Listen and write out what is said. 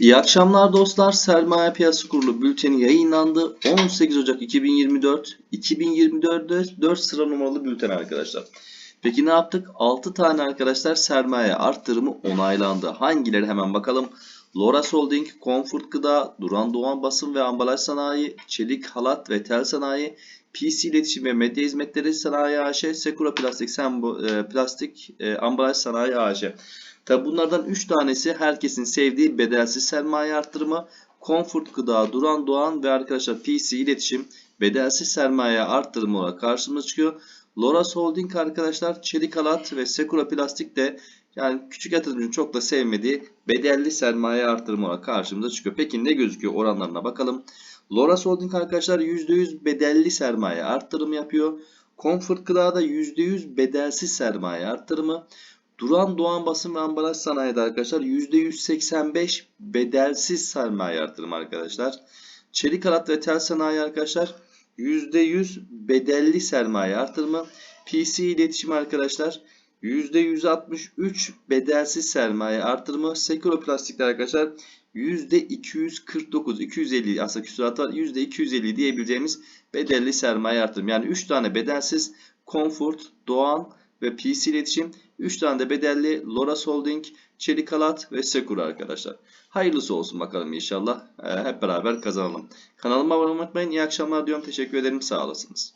İyi akşamlar dostlar. Sermaye Piyasası Kurulu bülteni yayınlandı. 18 Ocak 2024. 2024'de 4 sıra numaralı bülten arkadaşlar. Peki ne yaptık? 6 tane arkadaşlar sermaye arttırımı onaylandı. Hangileri hemen bakalım. Loras Holding, Comfort Gıda, Duran Doğan Basın ve Ambalaj Sanayi, Çelik Halat ve Tel Sanayi, PC İletişim ve Medya Hizmetleri Sanayi AŞ, Sekura Plastik, Sembo, e, Plastik e, Ambalaj Sanayi AŞ. Tabi bunlardan 3 tanesi herkesin sevdiği bedelsiz sermaye arttırımı, Comfort Gıda, Duran Doğan ve arkadaşlar PC İletişim bedelsiz sermaye arttırımı olarak karşımıza çıkıyor. Loras Holding arkadaşlar Çelik Halat ve Sekura Plastik de yani küçük yatırımcının çok da sevmediği bedelli sermaye arttırımı olarak karşımıza çıkıyor. Peki ne gözüküyor oranlarına bakalım. Loras Holding arkadaşlar %100 bedelli sermaye arttırımı yapıyor. Comfort Gıda'da %100 bedelsiz sermaye arttırımı. Duran Doğan Basın ve Ambalaj Sanayi'de arkadaşlar %185 bedelsiz sermaye artırımı arkadaşlar. Çelik Halat ve Tel Sanayi arkadaşlar %100 bedelli sermaye artırımı. PC İletişim arkadaşlar %163 bedelsiz sermaye artırımı. Sekuro Plastikler arkadaşlar %249, 250 aslında küsurat var. %250 diyebileceğimiz bedelli sermaye artırımı. Yani 3 tane bedelsiz Comfort, Doğan ve PC iletişim. 3 tane de bedelli Loras Holding, Çelik Halat ve Sekura arkadaşlar. Hayırlısı olsun bakalım inşallah. Ee, hep beraber kazanalım. Kanalıma abone olmayı unutmayın. İyi akşamlar diyorum. Teşekkür ederim. Sağ olasınız.